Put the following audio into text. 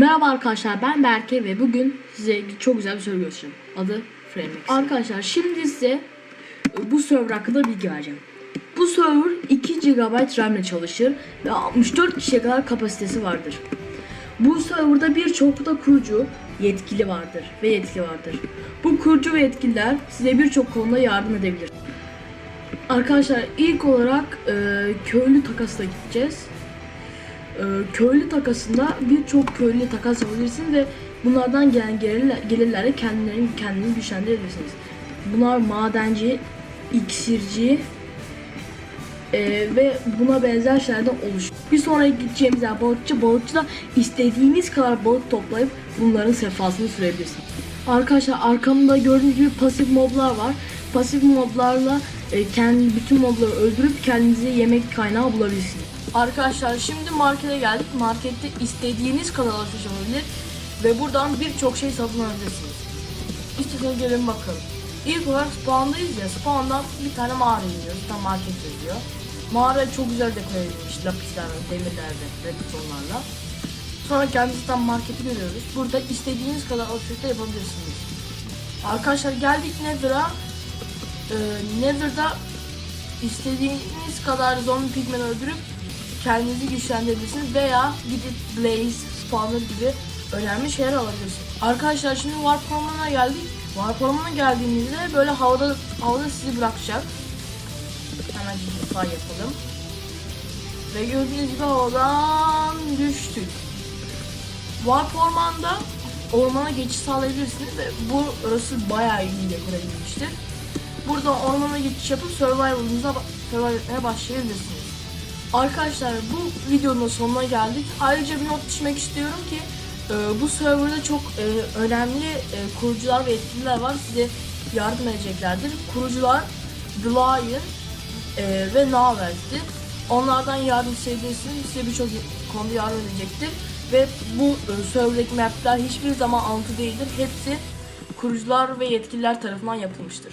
Merhaba arkadaşlar ben Berke ve bugün size çok güzel bir soru göstereceğim. Adı FrameX. Arkadaşlar şimdi size bu server hakkında bilgi vereceğim. Bu server 2 GB RAM ile çalışır ve 64 kişiye kadar kapasitesi vardır. Bu serverda birçok da kurucu yetkili vardır ve yetki vardır. Bu kurucu ve yetkililer size birçok konuda yardım edebilir. Arkadaşlar ilk olarak e, köylü takasına gideceğiz. E, köylü takasında birçok köylüyle takas yapabilirsiniz ve bunlardan gelen gelirler, gelirlerle kendilerini kendini güçlendirebilirsiniz. Bunlar madenci, iksirci e, ve buna benzer şeylerden oluşuyor. Bir sonraki gideceğimiz yer balıkçı. Balıkçıda istediğiniz kadar balık toplayıp bunların sefasını sürebilirsiniz. Arkadaşlar arkamda gördüğünüz gibi pasif moblar var. Pasif moblarla e, kendi bütün mobları öldürüp kendinize yemek kaynağı bulabilirsiniz. Arkadaşlar şimdi markete geldik. Markette istediğiniz kadar alışveriş yapabilir ve buradan birçok şey satın alabilirsiniz. İstiyorsanız gelin bakalım. İlk olarak spawn'dayız ya. Spawn'dan bir tane mağara iniyoruz. Tam market yazıyor. Mağara çok güzel dekore edilmiş. Lapislerle, demirlerle, redstone'larla. Sonra kendisi tam marketi görüyoruz. Burada istediğiniz kadar alışveriş yapabilirsiniz. Arkadaşlar geldik Nether'a. Ee, Nether'da istediğiniz kadar zombi pigmen öldürüp kendinizi güçlendirebilirsiniz veya gidip Blaze, Spawner gibi önemli şeyler alabilirsiniz. Arkadaşlar şimdi Warp Ormanı'na geldik. Warp Ormanı'na geldiğimizde böyle havada havada sizi bırakacak. Hemen defa yapalım. Ve gördüğünüz gibi havadan düştük. Warp Orman'da ormana geçiş sağlayabilirsiniz ve bu orası bayağı iyi dekore edilmiştir. Burada ormana geçiş yapıp survival'ınıza survival etmeye başlayabilirsiniz. Arkadaşlar bu videonun sonuna geldik. Ayrıca bir not düşmek istiyorum ki e, bu serverda çok e, önemli e, kurucular ve yetkililer var. Size yardım edeceklerdir. Kurucular The Lion e, ve Navel'dir. Onlardan yardım isteyebilirsiniz. Size birçok konuda yardım edecektir. Ve bu e, serverdeki mapler hiçbir zaman alıntı değildir. Hepsi kurucular ve yetkililer tarafından yapılmıştır.